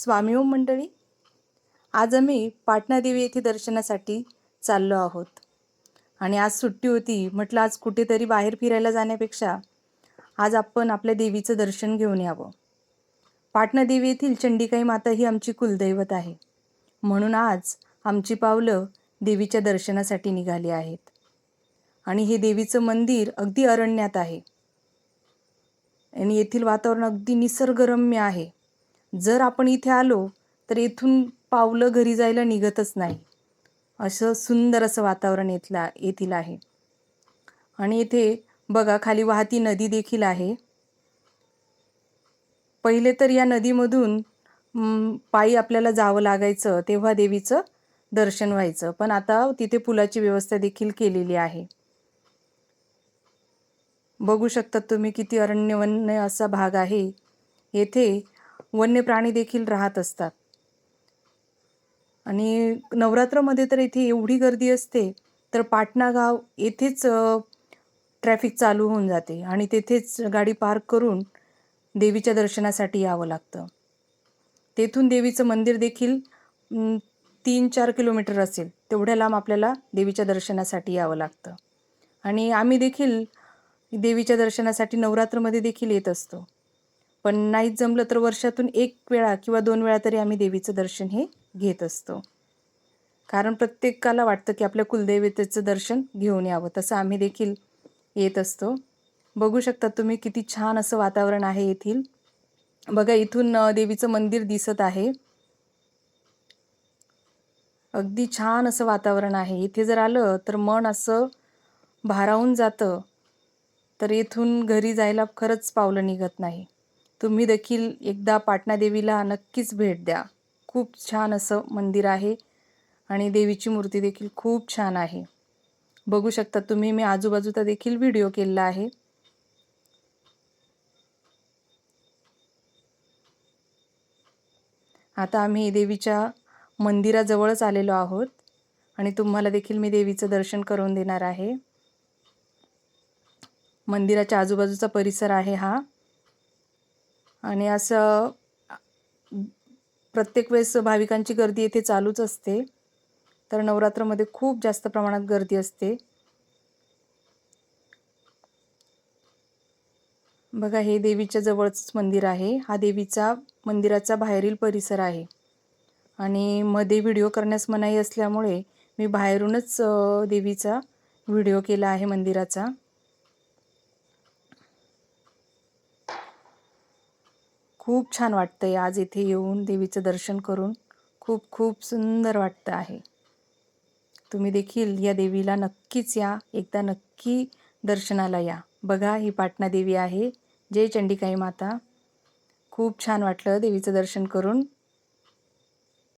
स्वामी ओम मंडळी आज आम्ही पाटणादेवी येथे दर्शनासाठी चाललो आहोत. आणि आज सुट्टी होती म्हटलं आज कुठेतरी बाहेर फिरायला जाण्यापेक्षा आज आपण आपल्या देवीचं दर्शन घेऊन यावं. पाटणादेवी येथील चंडिकाई माता ही आमची कुलदैवत आहे. म्हणून आज आमची पावलं देवीच्या दर्शनासाठी निघाली आहेत. आणि हे देवीचं मंदिर अगदी अरण्यात आहे. आणि येथील वातावरण अगदी निसर्गरम्य आहे. जर आपण इथे आलो तर इथून पावलं घरी जायला निघतच नाही. असं सुंदर असं वातावरण येथला येथील आहे. आणि इथे बघा खाली वाहती नदी देखील आहे. पहिले तर या नदीमधून पायी आपल्याला जावं लागायचं तेव्हा देवीचं दर्शन व्हायचं. पण आता तिथे पुलाची व्यवस्था देखील केलेली आहे. बघू शकतात तुम्ही किती अरण्यवन्य असा भाग आहे. येथे वन्य प्राणी देखील राहत असतात. आणि नवरात्रामध्ये तर इथे एवढी गर्दी असते तर पाटणा गाव येथेच ट्रॅफिक चालू होऊन जाते आणि तेथेच गाडी पार्क करून देवीच्या दर्शनासाठी यावं लागतं. तेथून देवीचं मंदिर देखील तीन चार किलोमीटर असेल तेवढ्या लांब आपल्याला देवीच्या दर्शनासाठी यावं लागतं. आणि आम्ही देखील देवीच्या दर्शनासाठी नवरात्रमध्ये देखील येत असतो. पण नाहीच जमलं तर वर्षातून एक वेळा किंवा दोन वेळा तरी आम्ही देवीचं दर्शन हे घेत असतो. कारण प्रत्येकाला वाटतं की आपल्या कुलदेवतेचं दर्शन घेऊन यावं तसं आम्ही देखील येत असतो. बघू शकता तुम्ही किती छान असं वातावरण आहे येथील. बघा इथून देवीचं मंदिर दिसत आहे. अगदी छान असं वातावरण आहे. इथे जर आलं तर मन असं भारावून जातं. तर इथून घरी जायला खरंच पावलं निघत नाही. तुम्ही देखील एकदा पाटणा देवीला नक्कीच भेट द्या. खूप छान असं मंदिर आहे आणि देवीची मूर्ती देखील खूप छान आहे. बघू शकता तुम्ही मी आजूबाजूचा देखील व्हिडिओ केलेला आहे. आता आम्ही देवीच्या मंदिराजवळच आलेलो आहोत आणि तुम्हाला देखील मी देवीचं दर्शन करून देणार आहे. मंदिराच्या आजूबाजूचा परिसर आहे हा. आणि असं प्रत्येक वेळेस भाविकांची गर्दी येथे चालूच असते. तर नवरात्रामध्ये खूप जास्त प्रमाणात गर्दी असते. बघा हे देवीच्या जवळच मंदिर आहे. हा देवीचा मंदिराचा बाहेरील परिसर आहे. आणि मध्ये व्हिडिओ करण्यास मनाई असल्यामुळे मी बाहेरूनच देवीचा व्हिडिओ केला आहे मंदिराचा. खूप छान वाटतंय आज इथे येऊन देवीचं दर्शन करून. खूप खूप सुंदर वाटतं आहे. तुम्ही देखील या देवीला नक्कीच या. एकदा नक्की दर्शनाला या. बघा ही पाटणा देवी आहे. जय चंडिकाई माता. खूप छान वाटलं देवीचं दर्शन करून.